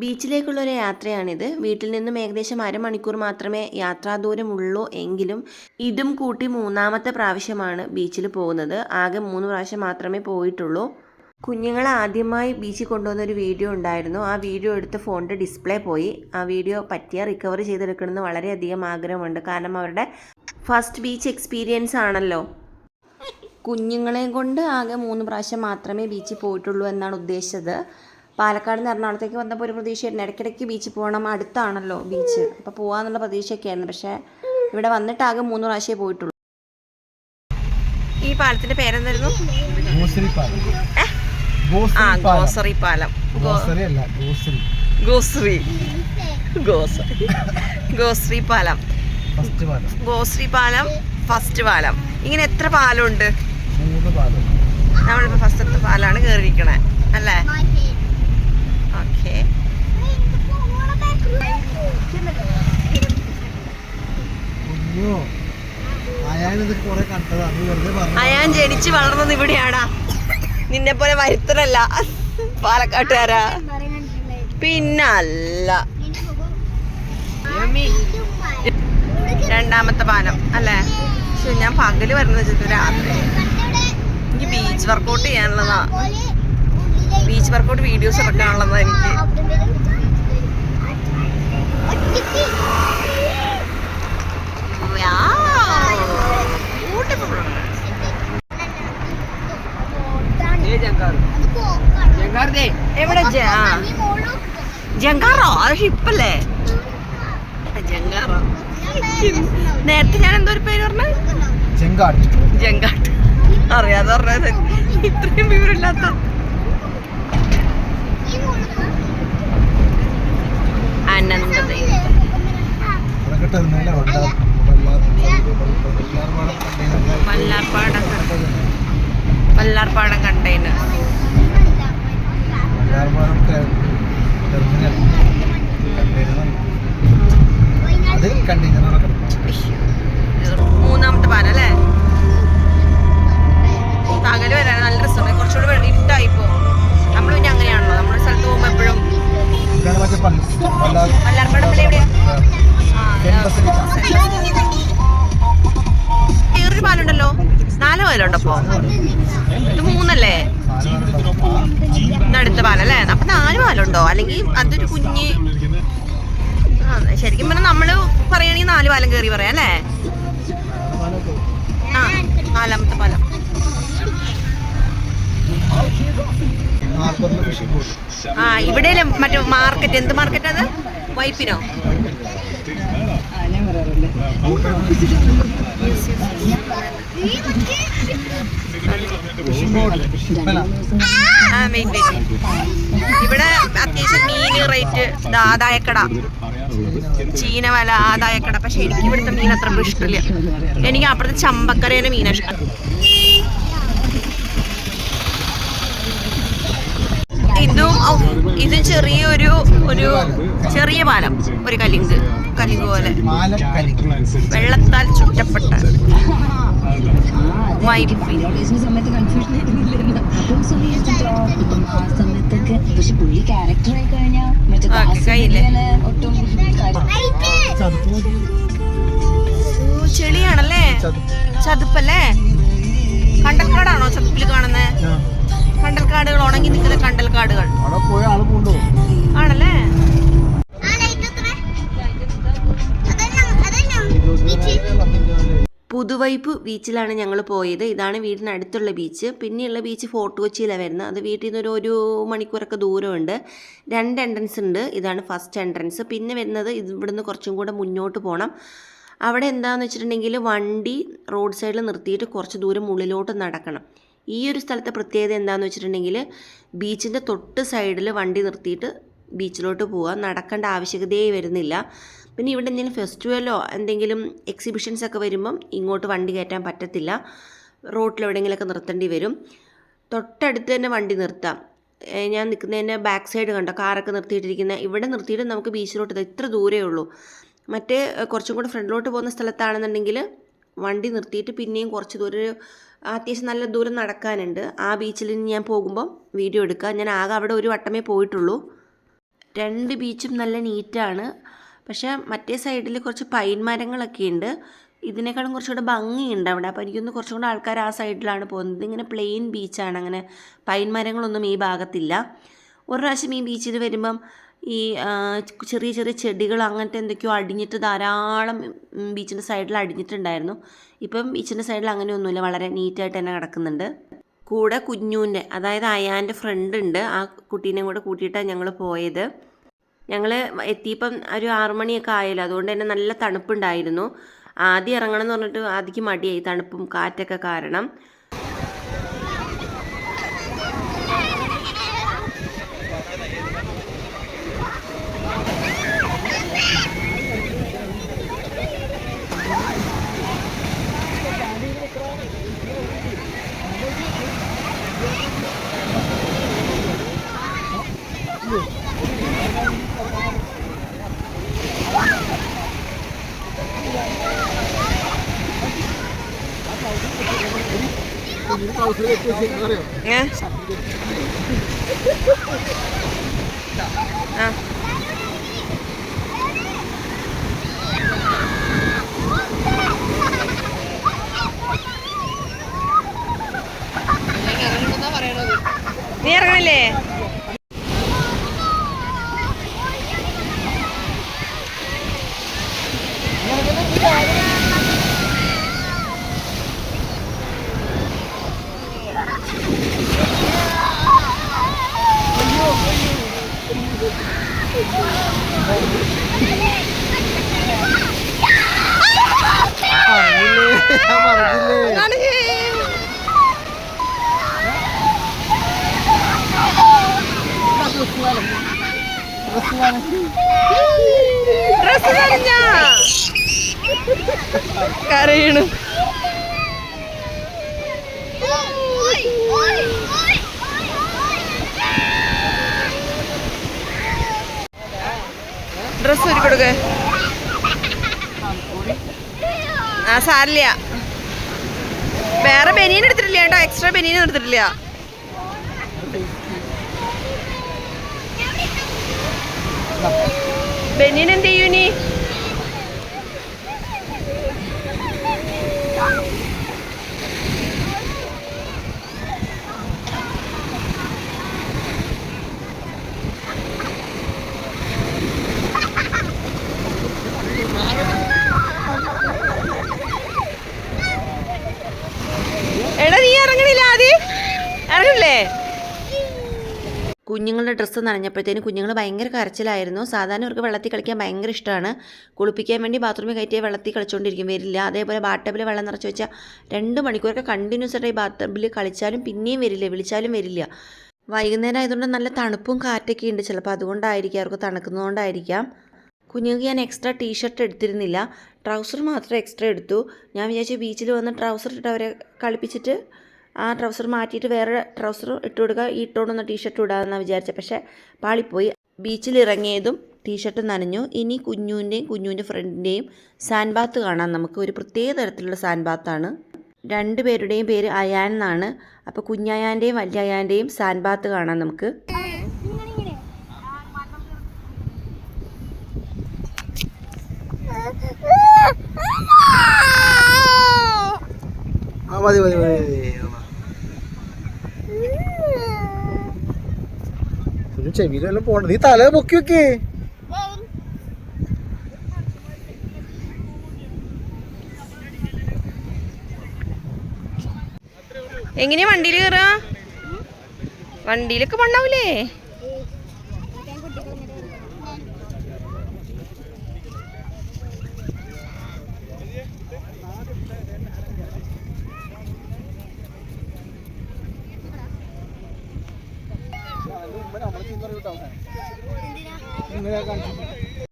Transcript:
ബീച്ചിലേക്കുള്ളൊരു യാത്രയാണിത്. വീട്ടിൽ നിന്നും ഏകദേശം അരമണിക്കൂർ മാത്രമേ യാത്രാ ദൂരമുള്ളൂ എങ്കിലും ഇതും കൂട്ടി മൂന്നാമത്തെ പ്രാവശ്യമാണ് ബീച്ചിൽ പോകുന്നത്. ആകെ മൂന്ന് പ്രാവശ്യം മാത്രമേ പോയിട്ടുള്ളൂ. കുഞ്ഞുങ്ങളെ ആദ്യമായി ബീച്ചിൽ കൊണ്ടുവന്ന ഒരു വീഡിയോ ഉണ്ടായിരുന്നു. ആ വീഡിയോ എടുത്ത് ഫോണിന്റെ ഡിസ്പ്ലേ പോയി. ആ വീഡിയോ പറ്റിയ റിക്കവർ ചെയ്തെടുക്കണമെന്ന് വളരെയധികം ആഗ്രഹമുണ്ട്. കാരണം അവരുടെ ഫസ്റ്റ് ബീച്ച് എക്സ്പീരിയൻസ് ആണല്ലോ. കുഞ്ഞുങ്ങളെയും കൊണ്ട് ആകെ മൂന്ന് പ്രാവശ്യം മാത്രമേ ബീച്ചിൽ പോയിട്ടുള്ളൂ എന്നാണ് ഉദ്ദേശിച്ചത്. പാലക്കാട് നിന്ന് എറണാകുളത്തേക്ക് വന്നപ്പോൾ ഒരു പ്രതീക്ഷയായിരുന്നു. ഇടയ്ക്കിടയ്ക്ക് ബീച്ചിൽ പോകണം അടുത്താണല്ലോ ബീച്ച് അപ്പോൾ പോകാമെന്നുള്ള പ്രതീക്ഷയൊക്കെ ആയിരുന്നു പക്ഷേ ഇവിടെ വന്നിട്ട് ആകെ മൂന്ന് പ്രാവശ്യമേ പോയിട്ടുള്ളൂ. ഈ പാലത്തിന്റെ പേരെന്തായിരുന്നു? ആ പാലം. ഗോസറി പാലം. ഗോസരി അല്ല ഗോസരി ഗോശ്രീ ഗോസറി. ഗോശ്രീ പാലം. ഫസ്റ്റ് പാലം. ഗോശ്രീ പാലം ഫസ്റ്റ് പാലം. ഇങ്ങനെ എത്ര പാലമുണ്ട് മൂന്ന് പാലം. നമ്മളിപ്പോൾ ഫസ്റ്റത്തെ പാലാണ് കയറിയിരിക്കണേ അല്ലേ? ഓക്കെ. അയാൻ ജനിച്ചു വളർന്നത് ഇവിടെയാടാ. നിന്നെ പോലെ വരുത്തനല്ല പാലക്കാട്ടുകാരാ. പിന്നല്ല. രണ്ടാമത്തെ പാലം അല്ലേ? പക്ഷെ ഞാൻ പകൽ വരുന്നത് വെച്ചിട്ട് രാത്രി. എനിക്ക് ബീച്ച് വർക്കൗട്ട് ചെയ്യാനുള്ളതാ. ബീച്ച് വർക്കൗട്ട് വീഡിയോസ് ഇറക്കാനുള്ളതാ എനിക്ക്. എവിടെ. ജങ്കാറോ? അത് ഹിപ്പല്ലേ? ജങ്കാറോ? നേരത്തെ ഞാൻ എന്തോ ഒരു പേര് പറഞ്ഞ? ചെങ്കാട്ട് ജങ്കാട്ട്. അറിയാതെ പറഞ്ഞത്. ഇത്രയും വിവരമില്ലാത്ത ടെർമിനല വല്ലാർപാടം വല്ലാർപാടം കണ്ടെയ്നർ മൂന്നാമത്തെ പാലം പാലുണ്ടോ അല്ലെങ്കിൽ അതൊരു കുഞ്ഞ് ശരിക്കും പറഞ്ഞാൽ നമ്മൾ പറയുകയാണെങ്കിൽ നാല് പാലം കയറി പറയാം അല്ലേ? ആ നാലാമത്തെ പാലം. ആ ഇവിടെ മറ്റേ മാർക്കറ്റ് എന്ത് മാർക്കറ്റ് അത്? വൈപ്പിനോ? ആ മെയിൻ വെയിറ്റ് ഇവിടെ അത്യാവശ്യം മീൻ റേറ്റ് ആദായക്കട ചീനവല ആദായക്കട പക്ഷെ എനിക്ക് ഇവിടുത്തെ മീൻ അത്ര ഇഷ്ടമില്ല. എനിക്ക് അപ്പുറത്തെ ചമ്പക്കരയിലെ മീൻ ഇഷ്ടം. ഇതും ഇത് ചെറിയൊരു ഒരു ചെറിയ പാലം ഒരു കലിങ്ക്. കലിങ്ക് പോലെ. വെള്ളത്താൽ ചുറ്റപ്പെട്ട സമയത്ത് കൺഫ്യൂഷൻ ആ സമയത്തൊക്കെ പക്ഷെ പുള്ളി ക്യാരക്ടർ ആയി കഴിഞ്ഞാൽ മറ്റേ ആ, ദാസൻ ഒട്ടും ചെളിയാണല്ലേ? ചതുപ്പ് ചതുപ്പല്ലേ? കണ്ടൽക്കാടാണോ ചതുപ്പിൽ കാണുന്നത്. കണ്ടൽക്കാടുകൾ ഉണങ്ങി നിൽക്കുന്ന കണ്ടൽക്കാടുകൾ. ആണല്ലേ? പുതുവൈപ്പ് ബീച്ചിലാണ് ഞങ്ങൾ പോയത്. ഇതാണ് വീടിനടുത്തുള്ള ബീച്ച്. പിന്നെയുള്ള ബീച്ച് ഫോർട്ട് കൊച്ചിയിലാണ് വരുന്നത്. അത് വീട്ടിൽ നിന്ന് ഒരു ഒരു മണിക്കൂറൊക്കെ ദൂരമുണ്ട്. രണ്ട് എൻട്രൻസ് ഉണ്ട്. ഇതാണ് ഫസ്റ്റ് എൻട്രൻസ് പിന്നെ വരുന്നത് ഇവിടുന്ന് കുറച്ചും കൂടെ മുന്നോട്ട് പോകണം അവിടെ എന്താണെന്ന് വെച്ചിട്ടുണ്ടെങ്കിൽ വണ്ടി റോഡ് സൈഡിൽ നിർത്തിയിട്ട് കുറച്ച് ദൂരം ഉള്ളിലോട്ട് നടക്കണം. ഈ ഒരു സ്ഥലത്തെ പ്രത്യേകത എന്താണെന്ന് വെച്ചിട്ടുണ്ടെങ്കിൽ ബീച്ചിന്റെ തൊട്ട് സൈഡിൽ വണ്ടി നിർത്തിയിട്ട് ബീച്ചിലോട്ട് പോവാം. നടക്കേണ്ട ആവശ്യകതയേ വരുന്നില്ല. പിന്നെ ഇവിടെ എന്തെങ്കിലും ഫെസ്റ്റിവലോ എന്തെങ്കിലും എക്സിബിഷൻസ് ഒക്കെ വരുമ്പം ഇങ്ങോട്ട് വണ്ടി കയറ്റാൻ പറ്റത്തില്ല. റോട്ടിൽ എവിടെയെങ്കിലുമൊക്കെ നിർത്തേണ്ടി വരും. തൊട്ടടുത്ത് തന്നെ വണ്ടി നിർത്താം. ഞാൻ നിൽക്കുന്നതിന്റെ ബാക്ക് സൈഡ് കണ്ടോ? കാറൊക്കെ നിർത്തിയിട്ടിരിക്കുന്ന ഇവിടെ നിർത്തിയിട്ട് നമുക്ക് ബീച്ചിലോട്ട് ഇത് ഇത്ര ദൂരേ ഉള്ളൂ. മറ്റേ കുറച്ചും കൂടെ ഫ്രണ്ടിലോട്ട് പോകുന്ന സ്ഥലത്താണെന്നുണ്ടെങ്കിൽ വണ്ടി നിർത്തിയിട്ട് പിന്നെയും കുറച്ച് ദൂരം അത്യാവശ്യം നല്ല ദൂരം നടക്കാനുണ്ട്. ആ ബീച്ചിൽ ഞാൻ പോകുമ്പോൾ വീഡിയോ എടുക്കുക ഞാൻ ആകെ അവിടെ ഒരു വട്ടമേ പോയിട്ടുള്ളൂ. രണ്ട് ബീച്ചും നല്ല നീറ്റാണ് പക്ഷേ മറ്റേ സൈഡിൽ കുറച്ച് പൈൻ മരങ്ങളൊക്കെ ഉണ്ട്. ഇതിനേക്കാളും കുറച്ചുകൂടെ ഭംഗിയുണ്ട് അവിടെ. അപ്പോൾ എനിക്കൊന്ന് കുറച്ചും കൂടെ ആൾക്കാർ ആ സൈഡിലാണ് പോകുന്നത്. ഇങ്ങനെ പ്ലെയിൻ ബീച്ചാണ് അങ്ങനെ പൈൻ മരങ്ങളൊന്നും ഈ ഭാഗത്തില്ല. ഒരു പ്രാവശ്യം ഈ ബീച്ചിൽ വരുമ്പം ഈ ചെറിയ ചെറിയ ചെടികൾ അങ്ങനത്തെ എന്തൊക്കെയോ അടിഞ്ഞിട്ട് ധാരാളം ബീച്ചിന്റെ സൈഡിൽ അടിഞ്ഞിട്ടുണ്ടായിരുന്നു. ഇപ്പം ബീച്ചിന്റെ സൈഡിൽ അങ്ങനെയൊന്നുമില്ല. വളരെ നീറ്റായിട്ട് തന്നെ കിടക്കുന്നുണ്ട് കൂടെ കുഞ്ഞൂന്റെ അതായത് അയാന്റെ ഫ്രണ്ട് ഉണ്ട്. ആ കുട്ടീനെയും കൂടെ കൂട്ടിയിട്ടാണ് ഞങ്ങൾ പോയത്. ഞങ്ങൾ എത്തിയപ്പം ഒരു ആറുമണിയൊക്കെ ആയല്ലോ. അതുകൊണ്ട് തന്നെ നല്ല തണുപ്പുണ്ടായിരുന്നു. ആദ്യം ഇറങ്ങണം എന്ന് പറഞ്ഞിട്ട് ആദ്യക്ക് മടിയായി. തണുപ്പും കാറ്റൊക്കെ കാരണം. അറിയോ നീ ഡ്രസ് കരയണു. ഡ്രസ് ഒരു കൊടുക്കേ. ആ സാരില്ല. വേറെ ബനിയൻ എടുത്തിട്ടില്ല കേട്ടോ. എക്സ്ട്രാ ബനിയൻ എടുത്തിട്ടില്ല. ബനിയൻ എന്ത് ചെയ്യൂ നീ എടാ നീ ഇറങ്ങണില്ല ആദ്യം ഇറങ്ങില്ലേ കുഞ്ഞുങ്ങളുടെ ഡ്രസ്സ് നനഞ്ഞപ്പോഴത്തേനും കുഞ്ഞുങ്ങൾ ഭയങ്കര കരച്ചിലായിരുന്നു. സാധാരണ അവർക്ക് വെള്ളത്തിൽ കളിക്കാൻ ഭയങ്കര ഇഷ്ടമാണ്. കുളിപ്പിക്കാൻ വേണ്ടി ബാത്റൂമിൽ കയറ്റിയ വെള്ളത്തിൽ കളിച്ചുകൊണ്ടിരിക്കും വരില്ല. അതേപോലെ ബാട്ടബിൽ വെള്ളം നിറച്ച് വെച്ചാൽ രണ്ട് മണിക്കൂറൊക്കെ കണ്ടിന്യൂസ് ആയിട്ട് ഈ ബാത്തബിൽ കളിച്ചാലും പിന്നെയും വരില്ല. വിളിച്ചാലും വരില്ല. വൈകുന്നേരം ആയതുകൊണ്ട് നല്ല തണുപ്പും കാറ്റൊക്കെ ഉണ്ട്. ചിലപ്പോൾ അതുകൊണ്ടായിരിക്കാം അവർക്ക് തണുക്കുന്നതുകൊണ്ടായിരിക്കാം. കുഞ്ഞുങ്ങൾക്ക് ഞാൻ എക്സ്ട്രാ ടീഷർട്ട് എടുത്തിരുന്നില്ല. ട്രൗസർ മാത്രം എക്സ്ട്രാ എടുത്തു. ഞാൻ വിചാരിച്ചു ബീച്ചിൽ വന്ന് ട്രൗസർ ഇട്ട് അവരെ കളിപ്പിച്ചിട്ട് ആ ട്രൗസർ മാറ്റിയിട്ട് വേറെ ട്രൗസർ ഇട്ട് കൊടുക്കുക. ഈ ഇട്ടുകൊണ്ടുവന്ന ടീഷർട്ട് ഇടാമെന്നാണ് വിചാരിച്ചത് പക്ഷേ പാളിപ്പോയി. ബീച്ചിൽ ഇറങ്ങിയതും ടീഷർട്ട് നനഞ്ഞു. ഇനി കുഞ്ഞുവിന്റെയും കുഞ്ഞുവിന്റെ ഫ്രണ്ടിന്റെയും സാൻഡ് ബാത്ത് കാണാം. നമുക്ക് ഒരു പ്രത്യേക തരത്തിലുള്ള സാൻഡ് ബാത്താണ് രണ്ട് പേരുടെയും പേര് അയാൻ എന്നാണ്. അപ്പോൾ കുഞ്ഞയാന്റെയും വല്യയാന്റെയും സാൻഡ് ബാത്ത് കാണാം നമുക്ക്. മതി മതി മതി. ഒരു ചെവിയിലെല്ലാം പോണ്ട നീ തല പൊക്കി വെക്കേ. എങ്ങനെയാ വണ്ടിയിൽ കയറാ വണ്ടിയിലൊക്കെ മണ്ണാവൂലേ?